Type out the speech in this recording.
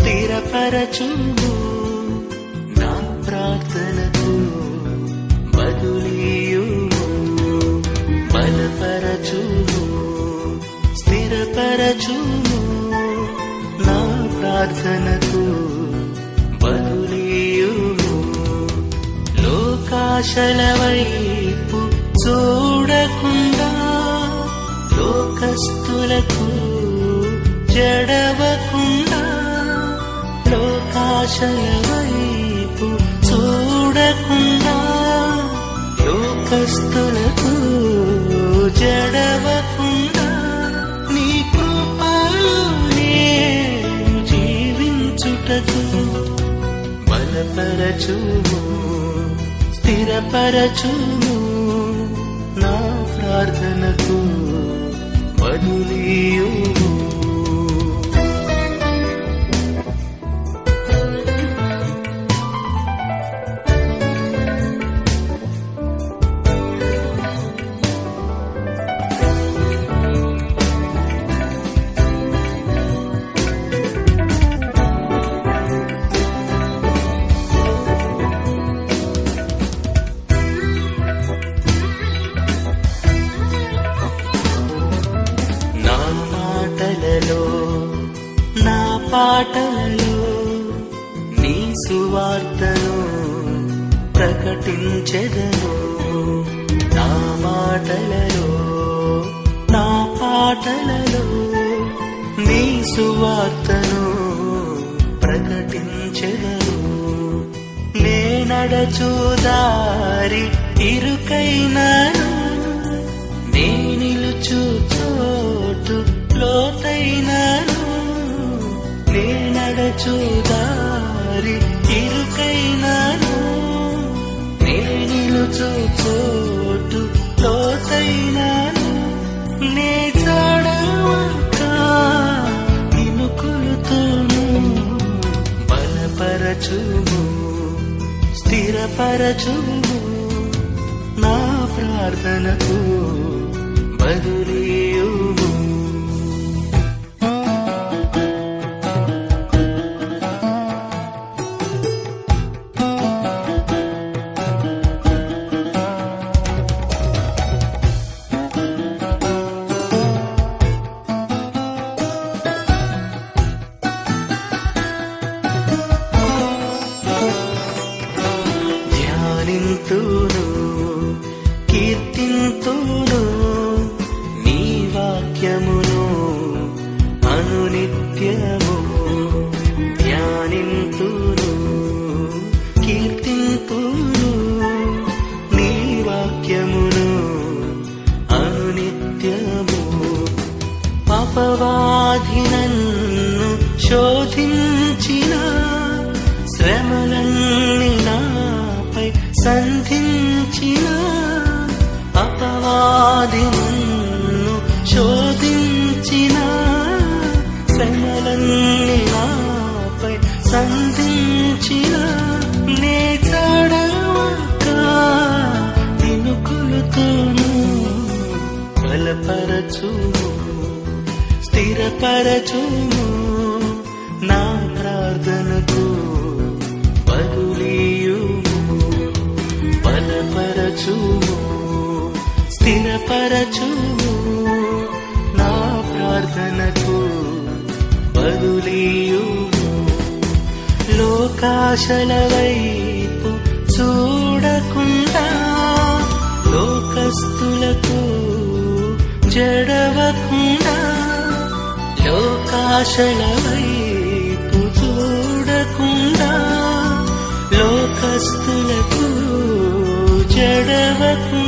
బలపరచుము నా ప్రార్థనకు బదులీయు బలపరచు స్థిరపరచు నా ప్రార్థనకు బదులీయు లోకాశల వైపు చూడకుండా లోకస్తులకు జడవకుండా లోకాశల వైపు చూడకుండా లోకస్తులకు జడవకుండా నీ కృపలో జీవించుటకు బలపరచుము స్థిరపరచుము నా ప్రార్థనకు బదులీయుము పాటలలో నీ సువార్తను ప్రకటించెదను. నా మాటలలో నా పాటలలో నీ సువార్తను ప్రకటించెదను. నే నడచుదారి ఇరుకైనను నే నిలుచు చోటు చూదారి ఇరుకైనాను. ఇరుకైనను నే నిలుచు చోటు లోతైనను. నే చడవక నిన్ను కొలుతును. బలపరచుము స్థిరపరచుము. నా ప్రార్థనకు బదులీయుము. కీర్తింతును నీ వాక్యమును అనునిత్యము ధ్యానింతును కీర్తింతును నీ వాక్యమును అనునిత్యము. పాపవాధి నన్ను శోధించిన ఆది నన్ను శోధించిన శ్రమలన్నీ నాపై సంధించిన నే చడవక నిన్ను కొలుతూను. బలపరచు స్థిరపరచును స్థిరపరచు నా ప్రార్థనకు బదులీయు లోకాశల వైపు చూడకుండా లోకస్తులకు జడవకుండా లోకాశల వైపు చూడకుండా లోకస్తులకు జడవకుండా